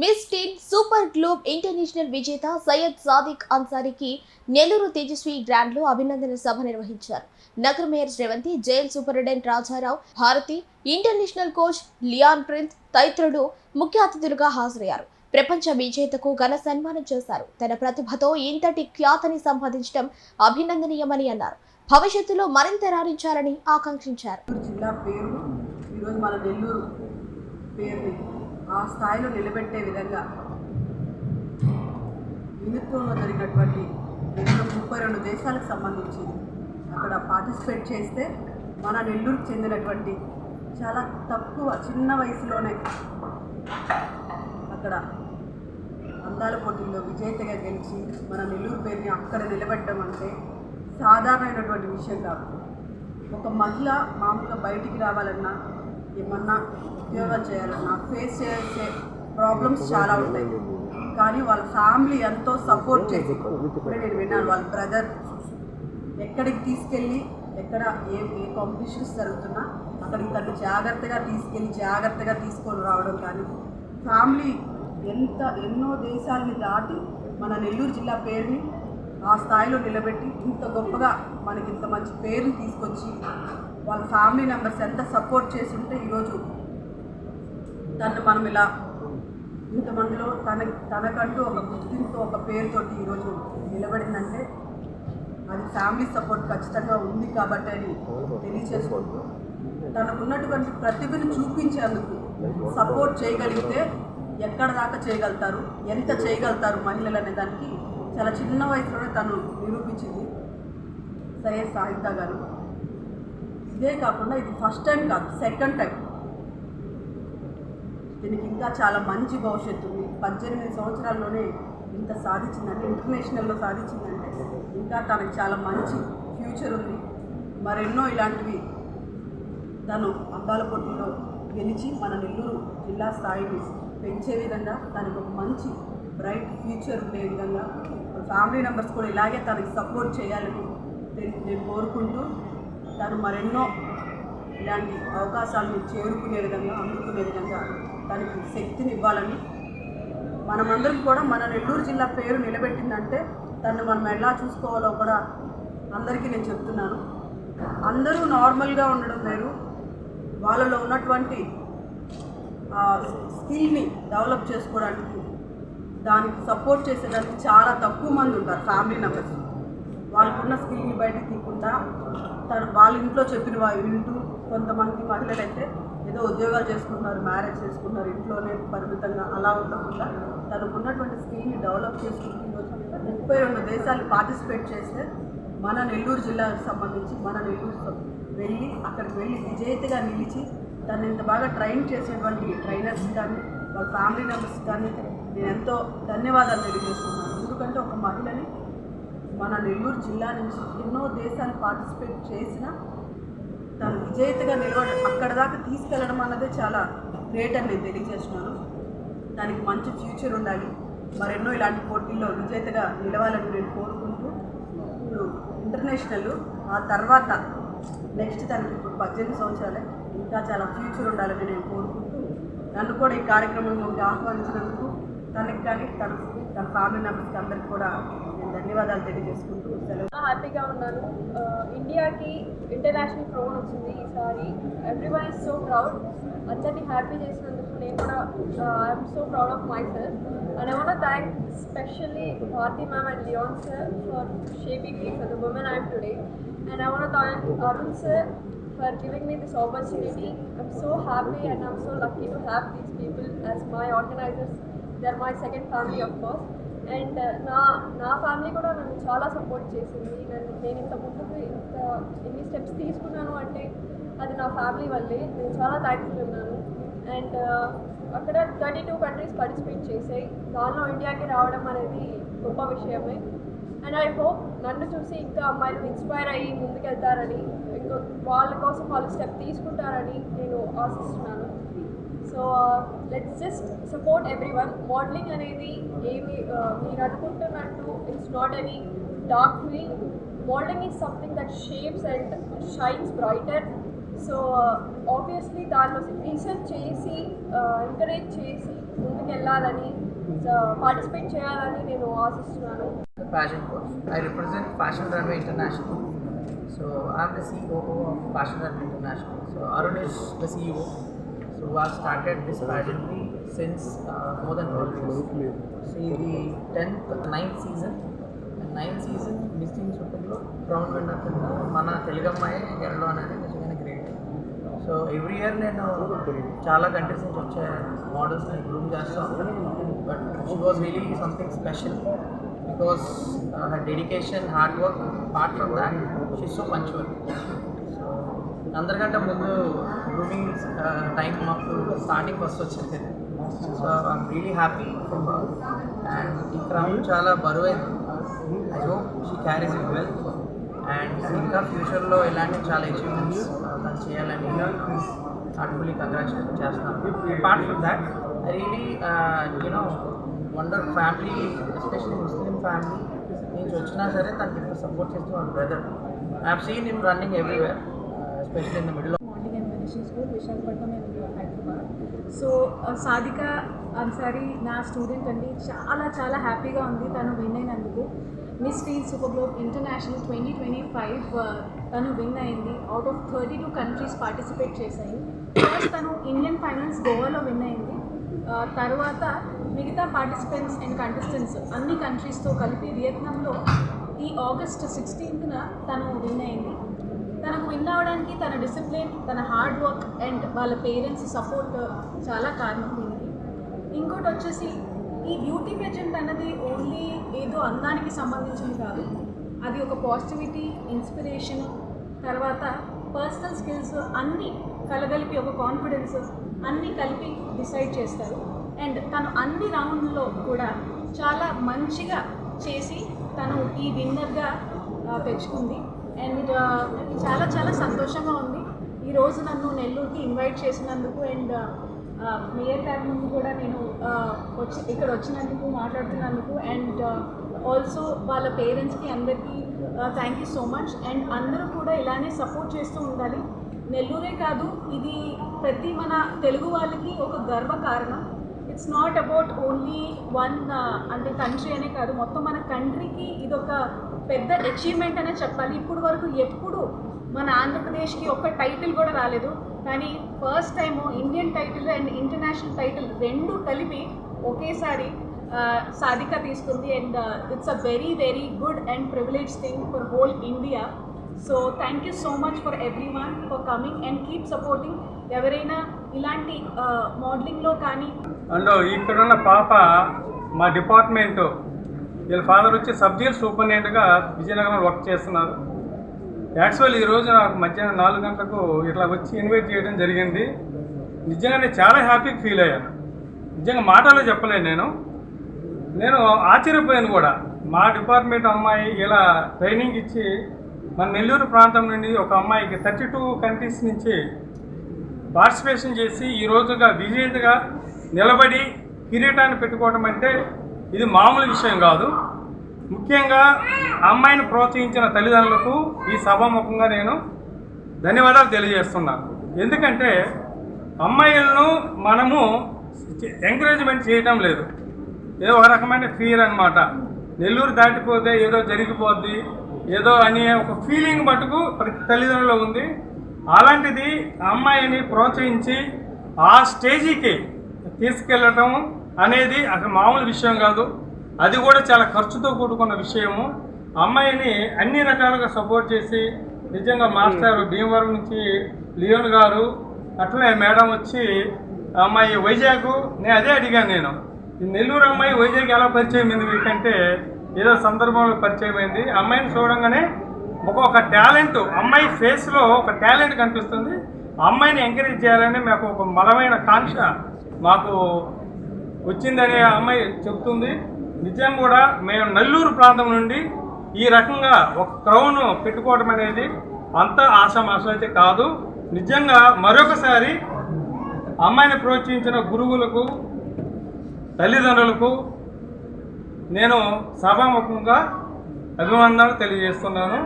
Miss teen super globe international విజేత సయ్యద్ సాదిక్ అన్సారీకి నెల్లూరు తేజస్వి గ్రాండ్లో అభినందన సభ నిర్వహించారు. నగర mayor Revanthi jail superintendent Rajarao Bharathi international coach Leon Prince తదితరులు ముఖ్య అతిథులుగా హాజరయ్యారు. ప్రపంచ విజేతకు ఘన సన్మానం చేశారు. తన ప్రతిభతో ఇంతటి ఖ్యాతిని సంపాదించడం అభినందనీయమని అన్నారు. భవిష్యత్తులో మరింత రాణించాలని ఆకాంక్షించారు. జిల్లా పేరు ఈరోజు మన నెల్లూరు పేరు. ఆ స్థాయిలో నిలబెట్టే విధంగా వినుత్వంలో జరిగినటువంటి రెండు ముప్పై రెండు దేశాలకు సంబంధించి అక్కడ పార్టిసిపేట్ చేస్తే మన నెల్లూరుకు చెందినటువంటి చాలా తక్కువ చిన్న వయసులోనే అక్కడ అందాల పోటీల్లో విజేతగా గెలిచి మన నెల్లూరు పేరుని అక్కడ నిలబెట్టడం అంటే సాధారణమైనటువంటి విషయం కాదు. ఒక మహిళ మామూలుగా బయటికి రావాలన్నా ఏమన్నా ఉద్యోగాలు చేయాలన్నా ఫేస్ చేసే ప్రాబ్లమ్స్ చాలా ఉంటాయి. కానీ వాళ్ళ ఫ్యామిలీ ఎంతో సపోర్ట్ చేసి ఇప్పుడే నేను విన్నాను వాళ్ళ బ్రదర్ ఎక్కడికి తీసుకెళ్ళి ఎక్కడ ఏ ఏ కాంపిటీషన్స్ జరుగుతున్నా అక్కడికి తను జాగ్రత్తగా తీసుకెళ్ళి జాగ్రత్తగా తీసుకొని రావడం కానీ ఫ్యామిలీ ఎంత ఎన్నో దేశాలని దాటి మన నెల్లూరు జిల్లా పేరుని ఆ స్థాయిలో నిలబెట్టి ఇంత గొప్పగా మనకి ఇంత మంచి పేరుని తీసుకొచ్చి వాళ్ళ ఫ్యామిలీ మెంబర్స్ ఎంత సపోర్ట్ చేసి ఉంటే ఈరోజు తను మనం ఇలా ఇంతమందిలో తన తనకంటూ ఒక గుర్తింపు ఒక పేరుతోటి ఈరోజు నిలబడిందంటే అది ఫ్యామిలీ సపోర్ట్ ఖచ్చితంగా ఉంది కాబట్టి అని తెలియచేసుకుంటూ తనకున్నటువంటి ప్రతిభను చూపించేందుకు సపోర్ట్ చేయగలిగితే ఎక్కడ దాకా చేయగలుగుతారు ఎంత చేయగలుగుతారు మహిళలు అనే దానికి చాలా చిన్న వయసులోనే తను నిరూపించింది. సయ్యద్ సాహిత్య గారు. ఇదే కాకుండా ఇది ఫస్ట్ టైం కాదు సెకండ్ టైం దీనికి ఇంకా చాలా మంచి భవిష్యత్తు ఉంది. పద్దెనిమిది సంవత్సరాల్లోనే ఇంత సాధించిందంటే ఇంటర్నేషనల్లో సాధించిందంటే ఇంకా తనకి చాలా మంచి ఫ్యూచర్ ఉంది. మరెన్నో ఇలాంటివి తను అబ్బాల పోటీలో గెలిచి మన నెల్లూరు జిల్లా స్థాయిని పెంచే విధంగా తనకు ఒక మంచి బ్రైట్ ఫ్యూచర్ ఉండే విధంగా ఫ్యామిలీ మెంబర్స్ కూడా ఇలాగే తనకి సపోర్ట్ చేయాలని నేను కోరుకుంటూ తను మరెన్నో ఇలాంటి అవకాశాలను చేరుకునే విధంగా అందుకునే విధంగా తనకి శక్తిని ఇవ్వాలని మనమందరం కూడా మన నెల్లూరు జిల్లా పేరు నిలబెట్టిందంటే తను మనం ఎలా చూసుకోవాలో కూడా అందరికీ నేను చెప్తున్నాను. అందరూ నార్మల్గా ఉండడం వేరు. వాళ్ళలో ఉన్నటువంటి స్కిల్ని డెవలప్ చేసుకోవడానికి దానికి సపోర్ట్ చేసేదానికి చాలా తక్కువ మంది ఉంటారు ఫ్యామిలీ మెంబర్స్. వాళ్ళకున్న స్కిల్ని బయట తీయకుండా తను వాళ్ళ ఇంట్లో చెప్పిన వాళ్ళు వింటూ కొంతమంది మహిళలైతే ఏదో ఉద్యోగాలు చేసుకున్నారు మ్యారేజ్ చేసుకున్నారు ఇంట్లోనే పరిమితంగా అలా ఉండకుండా తనకున్నటువంటి స్కిల్ని డెవలప్ చేసుకుంటూ ముప్పై రెండు దేశాలు పార్టిసిపేట్ చేస్తే మన నెల్లూరు జిల్లాకు సంబంధించి మన నెల్లూరు సం- వెళ్ళి అక్కడికి వెళ్ళి విజేతగా నిలిచి తను ఇంత బాగా ట్రైన్ చేసేటువంటి ట్రైనర్స్ కానీ వాళ్ళ ఫ్యామిలీ మెంబర్స్ కానీ నేను ఎంతో ధన్యవాదాలు తెలియజేస్తున్నాను. ఎందుకంటే ఒక మహిళని మన నెల్లూరు జిల్లా నుంచి ఎన్నో దేశాలు పార్టిసిపేట్ చేసిన తను విజేతగా నిలవడం అక్కడ దాకా తీసుకెళ్ళడం అన్నదే చాలా గ్రేట్ అని నేను తెలియజేస్తున్నాను. దానికి మంచి ఫ్యూచర్ ఉండాలి. మరెన్నో ఇలాంటి పోటీల్లో విజేతగా నిలవాలని నేను కోరుకుంటూ ఇప్పుడు ఇంటర్నేషనల్ ఆ తర్వాత నెక్స్ట్ తనకి ఇప్పుడు పద్దెనిమిది సంవత్సరాలే ఇంకా చాలా ఫ్యూచర్ ఉండాలని నేను కోరుకుంటూ నన్ను కూడా ఈ కార్యక్రమంలోకి ఆహ్వానించినందుకు తనకి కానీ తన తన ఫ్యామిలీ మెంబర్స్కి అందరికి కూడా ధన్యవాదాలు తెలియజేసుకుంటూ హ్యాపీగా ఉన్నాను. ఇండియాకి ఇంటర్నేషనల్ క్రౌన్ వచ్చింది ఈసారి. ఎవ్రీవన్ ఇస్ సో ప్రౌడ్ అందరినీ హ్యాపీ చేసినందుకు నేను కూడా I'm so proud of myself and I want thank specially Bharathi ma'am and Leon sir for shaping me for the woman I'm today and I want thank Arun sir for giving me this opportunity I'm so happy and I'm so lucky to have these people as my organisers they are my second family of course and నా నా family కూడా నన్ను చాలా support చేసింది. నన్ను నేను ఇంత ముందుకు ఇంత ఎన్ని స్టెప్స్ తీసుకున్నాను అంటే అది నా ఫ్యామిలీ వల్లే. నేను చాలా థ్యాంక్ఫుల్ ఉన్నాను. అండ్ అక్కడ థర్టీ టూ కంట్రీస్ పార్టిసిపేట్ చేసాయి. దానిలో ఇండియాకి రావడం అనేది గొప్ప విషయమే. అండ్ ఐ హోప్ నన్ను చూసి ఇంకా అమ్మాయిలు ఇన్స్పైర్ అయ్యి ముందుకెళ్తారని ఇంకో వాళ్ళ కోసం వాళ్ళు స్టెప్ తీసుకుంటారని నేను ఆశిస్తున్నాను. So let's just support every one modelling అనేది ఏమి uh, మీరు అనుకుంటున్నట్టు it's not any dark feel modelling is something that shapes and shines brighter so obviously దానిలో రీసెర్చ్ చేసి uh, ఎంకరేజ్ చేసి ముందుకు వెళ్ళాలని పార్టిసిపేట్ uh, చేయాలని నేను ఆశిస్తున్నాను. Fashion Fashion I I fashion Fashion international so So I'm the CEO of Fashion Runway International. So Arun is the who have started this pageantry since uh, more than 12 years. See the 10th, 9th season. 9th season Miss Teen Super Glow కింద మన తెలుగు అమ్మాయి గెలడం అనేది నిజంగానే great so every year నేను చాలా countries నుంచి వచ్చే మోడల్స్ని గ్రూమ్ చేస్తాను but she was really something special because her dedication hard work part from that she so punctual so అందరికంటే ముందు గ్రూమింగ్ టైం మాకు స్టార్టింగ్ ఫస్ట్ వచ్చింది so I'm really happy from and ఈ క్రౌన్ చాలా బరువైంది. I hope she carries it well and ఇంకా ఫ్యూచర్లో ఇలాంటి చాలా అచీవ్మెంట్స్ తను చేయాలని హార్ట్ఫుల్లీ కంగ్రాచులేట్ చేస్తాను apart from that I really you know wonder family especially Muslim family నుంచి వచ్చినా సరే తనకి ఇంత సపోర్ట్ చేస్తూ వాళ్ళ brother I have seen running everywhere especially in the middle morning school Visakhapatnam and Hyderabad so Sadika Ansari నా student అండి చాలా చాలా హ్యాపీగా ఉంది. తను విన్ అయినందుకు. Miss teen super globe international twenty twenty five తను విన్ అయింది. Out of thirty two countries participate చేశాయి. ఫస్ట్ తను ఇండియన్ ఫైనల్స్ గోవాలో విన్ అయింది. Uh, తర్వాత మిగతా పార్టిసిపెంట్స్ అండ్ కంటెస్టెంట్స్ అన్ని కంట్రీస్తో కలిపి వియత్నాంలో ఈ ఆగస్ట్ సిక్స్టీన్త్న తను విన్ అయింది. తనకు విన్ అవ్వడానికి తన డిసిప్లిన్ తన హార్డ్ వర్క్ అండ్ వాళ్ళ పేరెంట్స్ సపోర్ట్ చాలా కారణం దీనికి. ఇంకోటి వచ్చేసి ఈ బ్యూటీ పేజెంట్ అన్నది ఓన్లీ ఏదో అందానికి సంబంధించింది కాదు. అది ఒక పాజిటివిటీ ఇన్స్పిరేషన్ తర్వాత పర్సనల్ స్కిల్స్ అన్నీ కలగలిపి ఒక కాన్ఫిడెన్స్ అన్నీ కలిపి డిసైడ్ చేస్తారు. అండ్ తను అన్ని రౌండ్లో కూడా చాలా మంచిగా చేసి తను ఈ విన్నర్గా తెచ్చుకుంది. అండ్ uh, చాలా చాలా సంతోషంగా ఉంది. ఈరోజు నన్ను నెల్లూరుకి ఇన్వైట్ చేసినందుకు అండ్ మేయర్ uh, uh, గారి ముందు కూడా నేను వచ్చి ఇక్కడ వచ్చినందుకు మాట్లాడుతున్నందుకు అండ్ ఆల్సో వాళ్ళ పేరెంట్స్కి అందరికీ thank you so much and అందరూ కూడా ఇలానే సపోర్ట్ చేస్తూ ఉండాలి. నెల్లూరే కాదు ఇది ప్రతి మన తెలుగు వాళ్ళకి ఒక గర్వ కారణం. It's not about only one అంటే కంట్రీ అనే కాదు. మొత్తం మన కంట్రీకి ఇది ఒక పెద్ద అచీవ్మెంట్ అనే చెప్పాలి. ఇప్పుడు వరకు ఎప్పుడు మన ఆంధ్రప్రదేశ్కి ఒక్క టైటిల్ కూడా రాలేదు. కానీ first time Indian title and international title రెండు కలిపి ఒకేసారి సాధిక తీసుకుంది. And it's a very very good and privilege thing for whole India so thank you so much for every one for coming and keep supporting ఎవరైనా ఇలాంటి మోడలింగ్లో కానీ and ఇక్కడున్న పాప మా డిపార్ట్మెంట్ వీళ్ళ ఫాదర్ వచ్చి సబ్జీల్ సూపరింటెండెంట్గా విజయనగరంలో వర్క్ చేస్తున్నారు. యాక్చువల్ ఈరోజు నాకు మధ్యాహ్నం నాలుగు గంటలకు ఇట్లా వచ్చి ఇన్వైట్ చేయడం జరిగింది. నిజంగా నేను చాలా హ్యాపీగా ఫీల్ అయ్యాను. నిజంగా మాటల్లో చెప్పలేను నేను. నేను ఆశ్చర్యపోయాను కూడా. మా డిపార్ట్మెంట్ అమ్మాయి ఇలా ట్రైనింగ్ ఇచ్చి మన నెల్లూరు ప్రాంతం నుండి ఒక అమ్మాయికి థర్టీ టూ కంట్రీస్ నుంచి పార్టిసిపేషన్ చేసి ఈ రోజుగా విజేతగా నిలబడి కిరీటాన్ని పెట్టుకోవడం అంటే ఇది మామూలు విషయం కాదు. ముఖ్యంగా అమ్మాయిని ప్రోత్సహించిన తల్లిదండ్రులకు ఈ సభాముఖంగా నేను ధన్యవాదాలు తెలియజేస్తున్నాను ఎందుకంటే అమ్మాయిలను మనము ఎంకరేజ్మెంట్ చేయటం లేదు. ఏదో ఒక రకమైన ఫీల్ అన్నమాట. నెల్లూరు దాటిపోతే ఏదో జరిగిపోద్ది ఏదో అనే ఒక ఫీలింగ్ మటుకు ప్రతి తల్లిదండ్రులు ఉంది. అలాంటిది అమ్మాయిని ప్రోత్సహించి ఆ స్టేజీకి తీసుకెళ్ళటం అనేది అసలు మామూలు విషయం కాదు. అది కూడా చాలా ఖర్చుతో కూడుకున్న విషయము. అమ్మాయిని అన్ని రకాలుగా సపోర్ట్ చేసి నిజంగా మాస్టర్ భీమవరం నుంచి లియోన్ గారు అట్లనే మేడం వచ్చి అమ్మాయి వైజాగ్ నేను అదే అడిగాను నేను. నెల్లూరు అమ్మాయి వైజాగ్ ఎలా పరిచయం అయింది మీకంటే ఏదో సందర్భంలో పరిచయం అయింది. అమ్మాయిని చూడంగానే ఒక టాలెంట్ అమ్మాయి ఫేస్లో ఒక టాలెంట్ కనిపిస్తుంది. ఆ అమ్మాయిని ఎంకరేజ్ చేయాలని మాకు ఒక బలమైన కాంక్ష మాకు వచ్చిందనే ఆ అమ్మాయి చెప్తుంది. నిజం కూడా మేము నల్లూరు ప్రాంతం నుండి ఈ రకంగా ఒక క్రౌన్ పెట్టుకోవడం అనేది అంత ఆశామాష అయితే కాదు. నిజంగా మరొకసారి అమ్మాయిని ప్రోత్సహించిన గురువులకు తల్లిదండ్రులకు నేను సభాముఖంగా అభివందనలు తెలియజేస్తున్నాను.